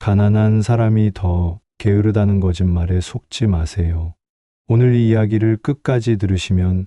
가난한 사람이 더 게으르다는 거짓말에 속지 마세요. 오늘 이 이야기를 끝까지 들으시면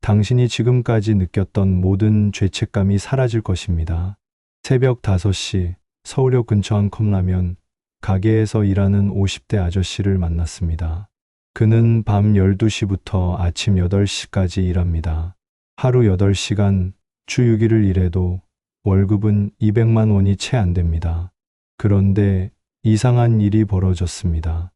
당신이 지금까지 느꼈던 모든 죄책감이 사라질 것입니다. 새벽 5시 서울역 근처 한 컵라면 가게에서 일하는 50대 아저씨를 만났습니다. 그는 밤 12시부터 아침 8시까지 일합니다. 하루 8시간, 주 6일을 일해도 월급은 200만 원이 채 안 됩니다. 그런데 이상한 일이 벌어졌습니다.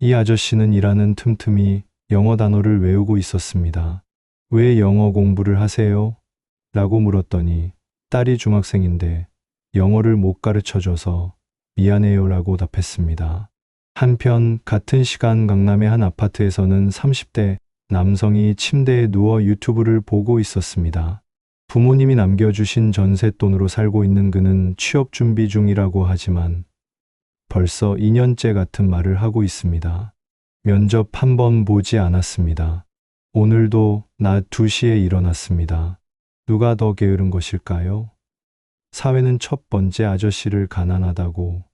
이 아저씨는 일하는 틈틈이 영어 단어를 외우고 있었습니다. 왜 영어 공부를 하세요? 라고 물었더니 딸이 중학생인데 영어를 못 가르쳐 줘서 미안해요 라고 답했습니다. 한편 같은 시간 강남의 한 아파트에서는 30대 남성이 침대에 누워 유튜브를 보고 있었습니다. 부모님이 남겨주신 전셋돈으로 살고 있는 그는 취업 준비 중이라고 하지만 벌써 2년째 같은 말을 하고 있습니다. 면접 한 번 보지 않았습니다. 오늘도 낮 2시에 일어났습니다. 누가 더 게으른 것일까요? 사회는 첫 번째 아저씨를 가난하다고,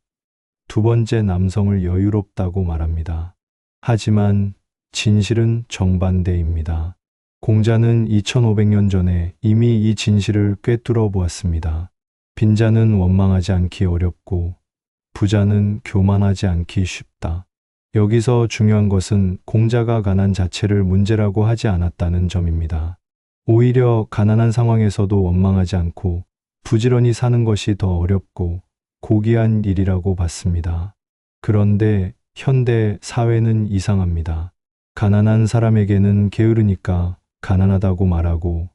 두 번째 남성을 여유롭다고 말합니다. 하지만 진실은 정반대입니다. 공자는 2500년 전에 이미 이 진실을 꿰뚫어 보았습니다. 빈자는 원망하지 않기 어렵고 부자는 교만하지 않기 쉽다. 여기서 중요한 것은 공자가 가난 자체를 문제라고 하지 않았다는 점입니다. 오히려 가난한 상황에서도 원망하지 않고 부지런히 사는 것이 더 어렵고 고귀한 일이라고 봤습니다. 그런데 현대 사회는 이상합니다. 가난한 사람에게는 게으르니까 가난하다고 말하고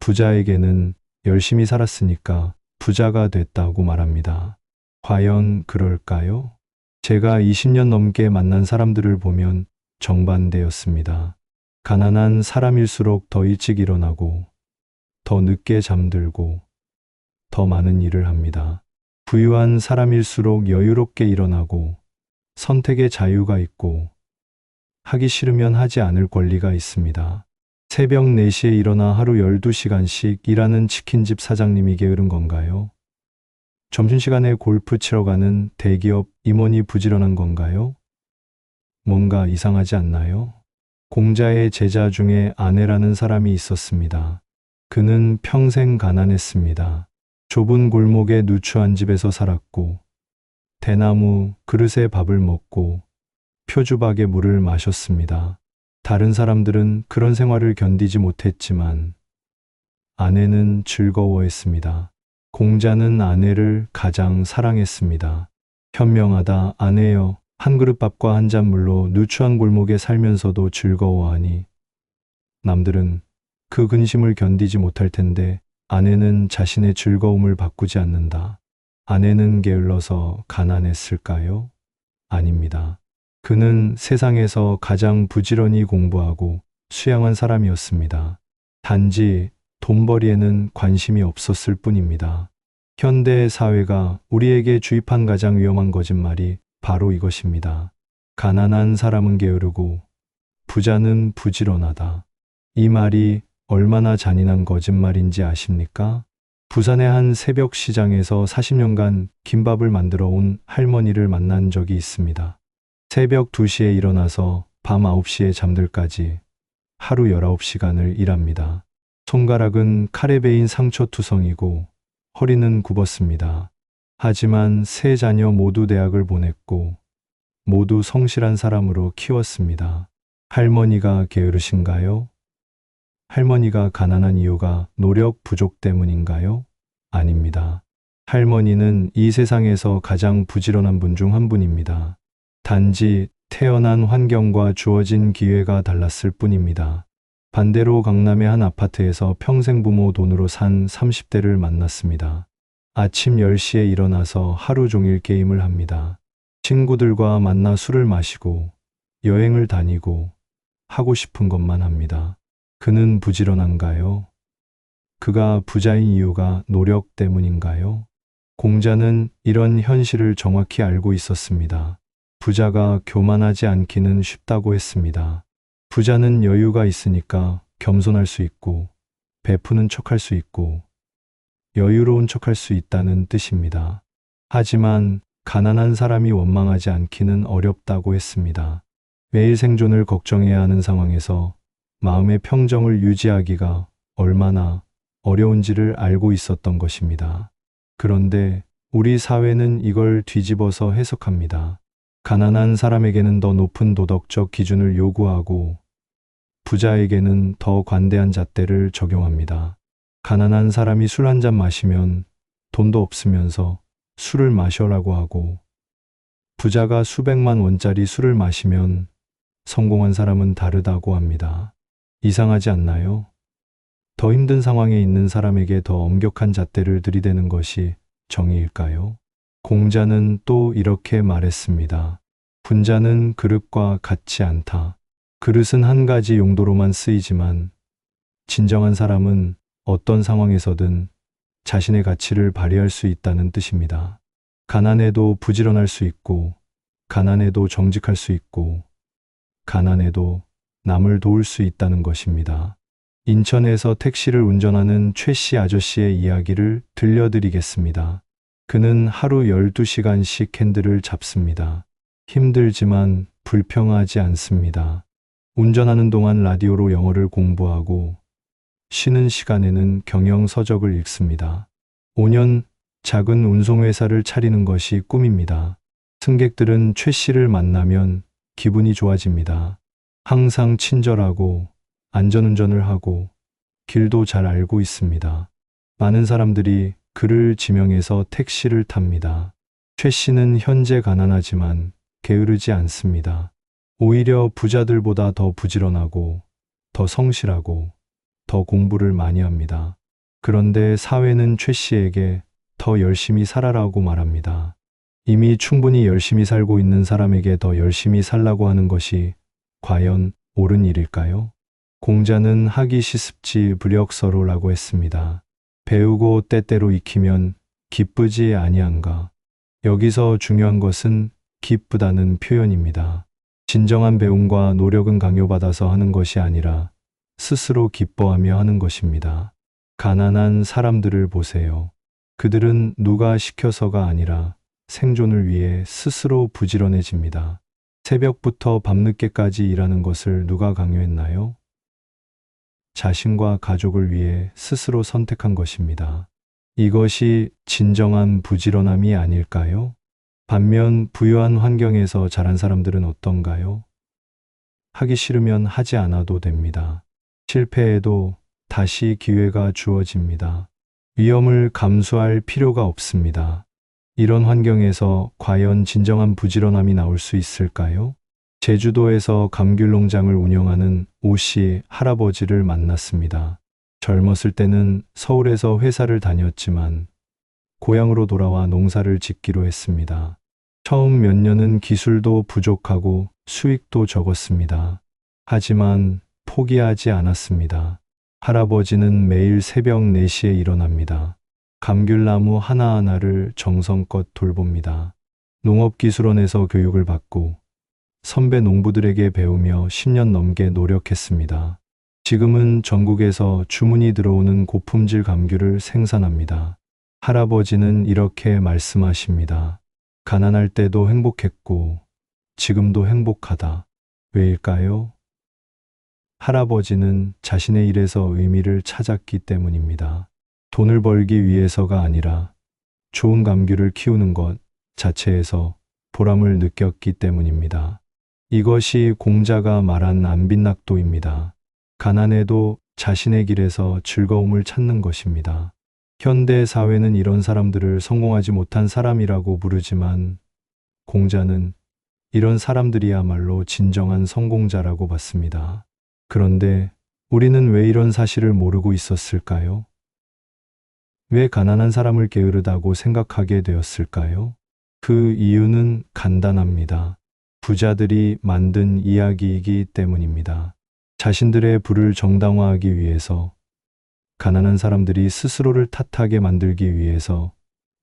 부자에게는 열심히 살았으니까 부자가 됐다고 말합니다. 과연 그럴까요? 제가 20년 넘게 만난 사람들을 보면 정반대였습니다. 가난한 사람일수록 더 일찍 일어나고, 더 늦게 잠들고, 더 많은 일을 합니다. 부유한 사람일수록 여유롭게 일어나고, 선택의 자유가 있고, 하기 싫으면 하지 않을 권리가 있습니다. 새벽 4시에 일어나 하루 12시간씩 일하는 치킨집 사장님이 게으른 건가요? 점심시간에 골프 치러 가는 대기업 임원이 부지런한 건가요? 뭔가 이상하지 않나요? 공자의 제자 중에 아내라는 사람이 있었습니다. 그는 평생 가난했습니다. 좁은 골목에 누추한 집에서 살았고, 대나무 그릇에 밥을 먹고, 표주박에 물을 마셨습니다. 다른 사람들은 그런 생활을 견디지 못했지만, 아내는 즐거워했습니다. 공자는 아내를 가장 사랑했습니다. 현명하다 아내여 한 그릇 밥과 한 잔 물로 누추한 골목에 살면서도 즐거워하니 남들은 그 근심을 견디지 못할 텐데 아내는 자신의 즐거움을 바꾸지 않는다. 아내는 게을러서 가난했을까요? 아닙니다. 그는 세상에서 가장 부지런히 공부하고 수양한 사람이었습니다. 단지 돈벌이에는 관심이 없었을 뿐입니다. 현대 사회가 우리에게 주입한 가장 위험한 거짓말이 바로 이것입니다. 가난한 사람은 게으르고 부자는 부지런하다. 이 말이 얼마나 잔인한 거짓말인지 아십니까? 부산의 한 새벽 시장에서 40년간 김밥을 만들어 온 할머니를 만난 적이 있습니다. 새벽 2시에 일어나서 밤 9시에 잠들까지 하루 19시간을 일합니다. 손가락은 칼에 베인 상처투성이고 허리는 굽었습니다. 하지만 세 자녀 모두 대학을 보냈고 모두 성실한 사람으로 키웠습니다. 할머니가 게으르신가요? 할머니가 가난한 이유가 노력 부족 때문인가요? 아닙니다. 할머니는 이 세상에서 가장 부지런한 분 중 한 분입니다. 단지 태어난 환경과 주어진 기회가 달랐을 뿐입니다. 반대로 강남의 한 아파트에서 평생 부모 돈으로 산 30대를 만났습니다. 아침 10시에 일어나서 하루 종일 게임을 합니다. 친구들과 만나 술을 마시고 여행을 다니고 하고 싶은 것만 합니다. 그는 부지런한가요? 그가 부자인 이유가 노력 때문인가요? 공자는 이런 현실을 정확히 알고 있었습니다. 부자가 교만하지 않기는 쉽다고 했습니다. 부자는 여유가 있으니까 겸손할 수 있고, 베푸는 척할 수 있고, 여유로운 척할 수 있다는 뜻입니다. 하지만 가난한 사람이 원망하지 않기는 어렵다고 했습니다. 매일 생존을 걱정해야 하는 상황에서 마음의 평정을 유지하기가 얼마나 어려운지를 알고 있었던 것입니다. 그런데 우리 사회는 이걸 뒤집어서 해석합니다. 가난한 사람에게는 더 높은 도덕적 기준을 요구하고 부자에게는 더 관대한 잣대를 적용합니다. 가난한 사람이 술 한 잔 마시면 돈도 없으면서 술을 마셔라고 하고 부자가 수백만 원짜리 술을 마시면 성공한 사람은 다르다고 합니다. 이상하지 않나요? 더 힘든 상황에 있는 사람에게 더 엄격한 잣대를 들이대는 것이 정의일까요? 공자는 또 이렇게 말했습니다. 분자는 그릇과 같지 않다. 그릇은 한 가지 용도로만 쓰이지만 진정한 사람은 어떤 상황에서든 자신의 가치를 발휘할 수 있다는 뜻입니다. 가난해도 부지런할 수 있고, 가난해도 정직할 수 있고, 가난해도 남을 도울 수 있다는 것입니다. 인천에서 택시를 운전하는 최 씨 아저씨의 이야기를 들려드리겠습니다. 그는 하루 12시간씩 캔들을 잡습니다. 힘들지만 불평하지 않습니다. 운전하는 동안 라디오로 영어를 공부하고 쉬는 시간에는 경영서적을 읽습니다. 5년 작은 운송회사를 차리는 것이 꿈입니다. 승객들은 최 씨를 만나면 기분이 좋아집니다. 항상 친절하고 안전운전을 하고 길도 잘 알고 있습니다. 많은 사람들이 그를 지명해서 택시를 탑니다. 최 씨는 현재 가난하지만 게으르지 않습니다. 오히려 부자들보다 더 부지런하고 더 성실하고 더 공부를 많이 합니다. 그런데 사회는 최 씨에게 더 열심히 살아라고 말합니다. 이미 충분히 열심히 살고 있는 사람에게 더 열심히 살라고 하는 것이 과연 옳은 일일까요? 공자는 하기 시습지 불역서로라고 했습니다. 배우고 때때로 익히면 기쁘지 아니한가. 여기서 중요한 것은 기쁘다는 표현입니다. 진정한 배움과 노력은 강요받아서 하는 것이 아니라 스스로 기뻐하며 하는 것입니다. 가난한 사람들을 보세요. 그들은 누가 시켜서가 아니라 생존을 위해 스스로 부지런해집니다. 새벽부터 밤늦게까지 일하는 것을 누가 강요했나요? 자신과 가족을 위해 스스로 선택한 것입니다. 이것이 진정한 부지런함이 아닐까요? 반면 부유한 환경에서 자란 사람들은 어떤가요? 하기 싫으면 하지 않아도 됩니다. 실패해도 다시 기회가 주어집니다. 위험을 감수할 필요가 없습니다. 이런 환경에서 과연 진정한 부지런함이 나올 수 있을까요? 제주도에서 감귤 농장을 운영하는 오씨 할아버지를 만났습니다. 젊었을 때는 서울에서 회사를 다녔지만 고향으로 돌아와 농사를 짓기로 했습니다. 처음 몇 년은 기술도 부족하고 수익도 적었습니다. 하지만 포기하지 않았습니다. 할아버지는 매일 새벽 4시에 일어납니다. 감귤나무 하나하나를 정성껏 돌봅니다. 농업기술원에서 교육을 받고 선배 농부들에게 배우며 10년 넘게 노력했습니다. 지금은 전국에서 주문이 들어오는 고품질 감귤을 생산합니다. 할아버지는 이렇게 말씀하십니다. 가난할 때도 행복했고 지금도 행복하다. 왜일까요? 할아버지는 자신의 일에서 의미를 찾았기 때문입니다. 돈을 벌기 위해서가 아니라 좋은 감귤을 키우는 것 자체에서 보람을 느꼈기 때문입니다. 이것이 공자가 말한 안빈낙도입니다. 가난해도 자신의 길에서 즐거움을 찾는 것입니다. 현대 사회는 이런 사람들을 성공하지 못한 사람이라고 부르지만 공자는 이런 사람들이야말로 진정한 성공자라고 봤습니다. 그런데 우리는 왜 이런 사실을 모르고 있었을까요? 왜 가난한 사람을 게으르다고 생각하게 되었을까요? 그 이유는 간단합니다. 부자들이 만든 이야기이기 때문입니다. 자신들의 부를 정당화하기 위해서 가난한 사람들이 스스로를 탓하게 만들기 위해서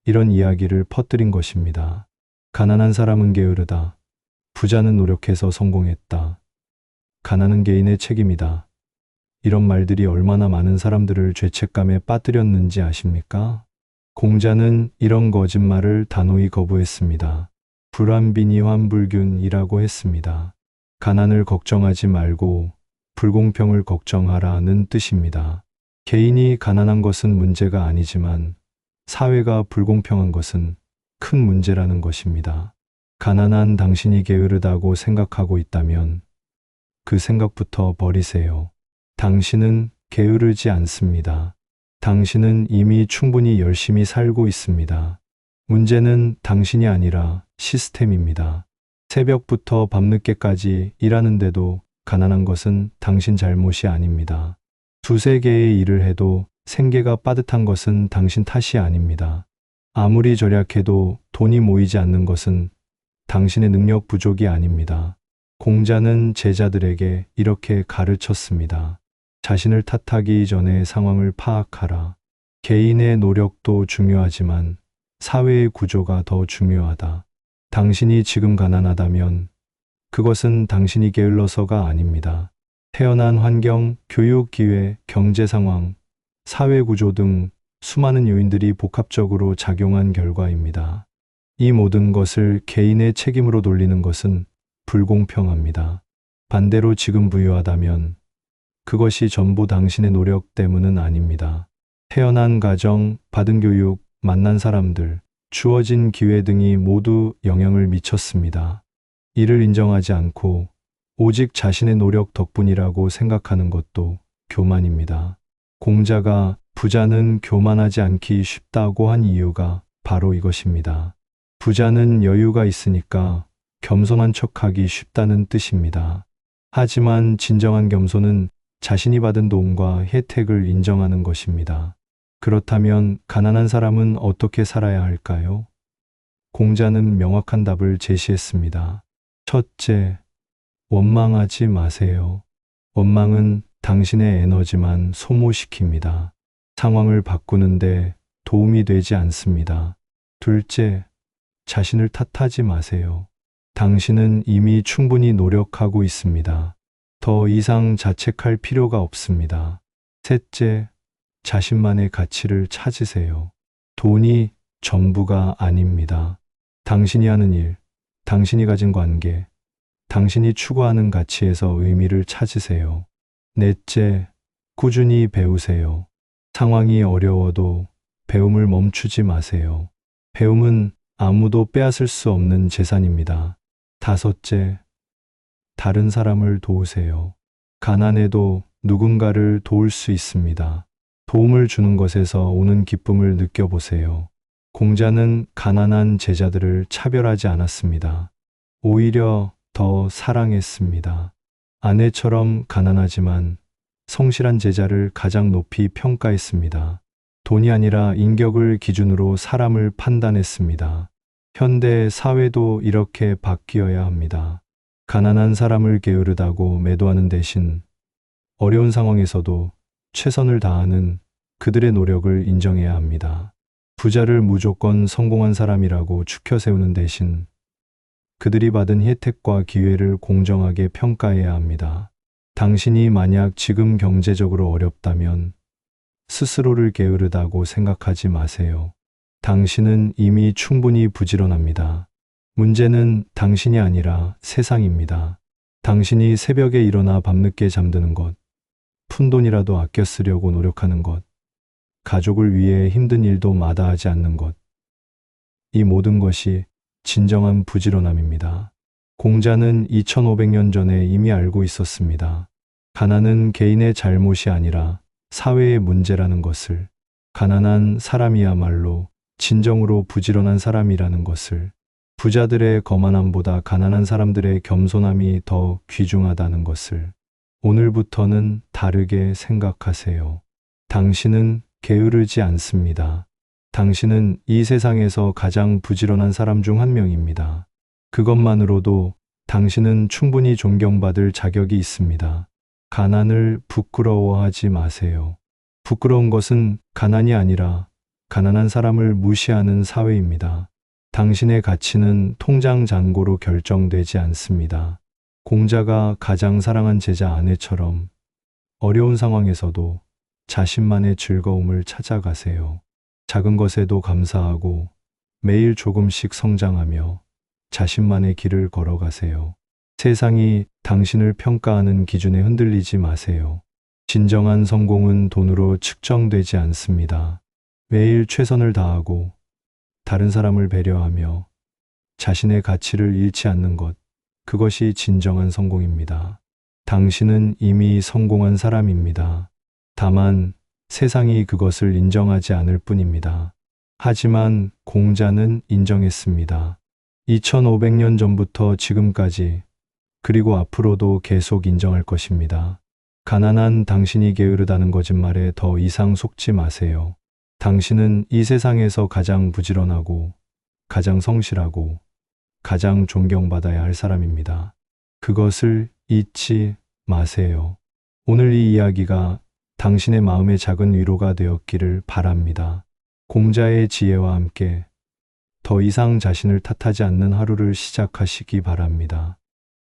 이런 이야기를 퍼뜨린 것입니다. 가난한 사람은 게으르다. 부자는 노력해서 성공했다. 가난은 개인의 책임이다. 이런 말들이 얼마나 많은 사람들을 죄책감에 빠뜨렸는지 아십니까? 공자는 이런 거짓말을 단호히 거부했습니다. 불안비니 환불균이라고 했습니다. 가난을 걱정하지 말고 불공평을 걱정하라는 뜻입니다. 개인이 가난한 것은 문제가 아니지만 사회가 불공평한 것은 큰 문제라는 것입니다. 가난한 당신이 게으르다고 생각하고 있다면 그 생각부터 버리세요. 당신은 게으르지 않습니다. 당신은 이미 충분히 열심히 살고 있습니다. 문제는 당신이 아니라 시스템입니다. 새벽부터 밤늦게까지 일하는데도 가난한 것은 당신 잘못이 아닙니다. 두세 개의 일을 해도 생계가 빠듯한 것은 당신 탓이 아닙니다. 아무리 절약해도 돈이 모이지 않는 것은 당신의 능력 부족이 아닙니다. 공자는 제자들에게 이렇게 가르쳤습니다. 자신을 탓하기 전에 상황을 파악하라. 개인의 노력도 중요하지만 사회의 구조가 더 중요하다. 당신이 지금 가난하다면 그것은 당신이 게을러서가 아닙니다. 태어난 환경, 교육 기회, 경제 상황, 사회 구조 등 수많은 요인들이 복합적으로 작용한 결과입니다. 이 모든 것을 개인의 책임으로 돌리는 것은 불공평합니다. 반대로 지금 부유하다면 그것이 전부 당신의 노력 때문은 아닙니다. 태어난 가정, 받은 교육, 만난 사람들, 주어진 기회 등이 모두 영향을 미쳤습니다. 이를 인정하지 않고 오직 자신의 노력 덕분이라고 생각하는 것도 교만입니다. 공자가 부자는 교만하지 않기 쉽다고 한 이유가 바로 이것입니다. 부자는 여유가 있으니까 겸손한 척하기 쉽다는 뜻입니다. 하지만 진정한 겸손은 자신이 받은 도움과 혜택을 인정하는 것입니다. 그렇다면 가난한 사람은 어떻게 살아야 할까요? 공자는 명확한 답을 제시했습니다. 첫째, 원망하지 마세요. 원망은 당신의 에너지만 소모시킵니다. 상황을 바꾸는데 도움이 되지 않습니다. 둘째, 자신을 탓하지 마세요. 당신은 이미 충분히 노력하고 있습니다. 더 이상 자책할 필요가 없습니다. 셋째, 자신만의 가치를 찾으세요. 돈이 전부가 아닙니다. 당신이 하는 일, 당신이 가진 관계, 당신이 추구하는 가치에서 의미를 찾으세요. 넷째, 꾸준히 배우세요. 상황이 어려워도 배움을 멈추지 마세요. 배움은 아무도 빼앗을 수 없는 재산입니다. 다섯째, 다른 사람을 도우세요. 가난해도 누군가를 도울 수 있습니다. 도움을 주는 것에서 오는 기쁨을 느껴보세요. 공자는 가난한 제자들을 차별하지 않았습니다. 오히려 더 사랑했습니다. 아내처럼 가난하지만 성실한 제자를 가장 높이 평가했습니다. 돈이 아니라 인격을 기준으로 사람을 판단했습니다. 현대 사회도 이렇게 바뀌어야 합니다. 가난한 사람을 게으르다고 매도하는 대신 어려운 상황에서도 최선을 다하는 그들의 노력을 인정해야 합니다. 부자를 무조건 성공한 사람이라고 추켜 세우는 대신 그들이 받은 혜택과 기회를 공정하게 평가해야 합니다. 당신이 만약 지금 경제적으로 어렵다면 스스로를 게으르다고 생각하지 마세요. 당신은 이미 충분히 부지런합니다. 문제는 당신이 아니라 세상입니다. 당신이 새벽에 일어나 밤늦게 잠드는 것, 푼돈이라도 아껴 쓰려고 노력하는 것, 가족을 위해 힘든 일도 마다하지 않는 것. 이 모든 것이 진정한 부지런함입니다. 공자는 2500년 전에 이미 알고 있었습니다. 가난은 개인의 잘못이 아니라 사회의 문제라는 것을, 가난한 사람이야말로 진정으로 부지런한 사람이라는 것을, 부자들의 거만함보다 가난한 사람들의 겸손함이 더 귀중하다는 것을, 오늘부터는 다르게 생각하세요. 당신은 게으르지 않습니다. 당신은 이 세상에서 가장 부지런한 사람 중 한 명입니다. 그것만으로도 당신은 충분히 존경받을 자격이 있습니다. 가난을 부끄러워하지 마세요. 부끄러운 것은 가난이 아니라 가난한 사람을 무시하는 사회입니다. 당신의 가치는 통장 잔고로 결정되지 않습니다. 공자가 가장 사랑한 제자 아내처럼 어려운 상황에서도 자신만의 즐거움을 찾아가세요. 작은 것에도 감사하고 매일 조금씩 성장하며 자신만의 길을 걸어가세요. 세상이 당신을 평가하는 기준에 흔들리지 마세요. 진정한 성공은 돈으로 측정되지 않습니다. 매일 최선을 다하고 다른 사람을 배려하며 자신의 가치를 잃지 않는 것, 그것이 진정한 성공입니다. 당신은 이미 성공한 사람입니다. 다만 세상이 그것을 인정하지 않을 뿐입니다. 하지만 공자는 인정했습니다. 2500년 전부터 지금까지 그리고 앞으로도 계속 인정할 것입니다. 가난한 당신이 게으르다는 거짓말에 더 이상 속지 마세요. 당신은 이 세상에서 가장 부지런하고 가장 성실하고 가장 존경받아야 할 사람입니다. 그것을 잊지 마세요. 오늘 이 이야기가 당신의 마음의 작은 위로가 되었기를 바랍니다. 공자의 지혜와 함께 더 이상 자신을 탓하지 않는 하루를 시작하시기 바랍니다.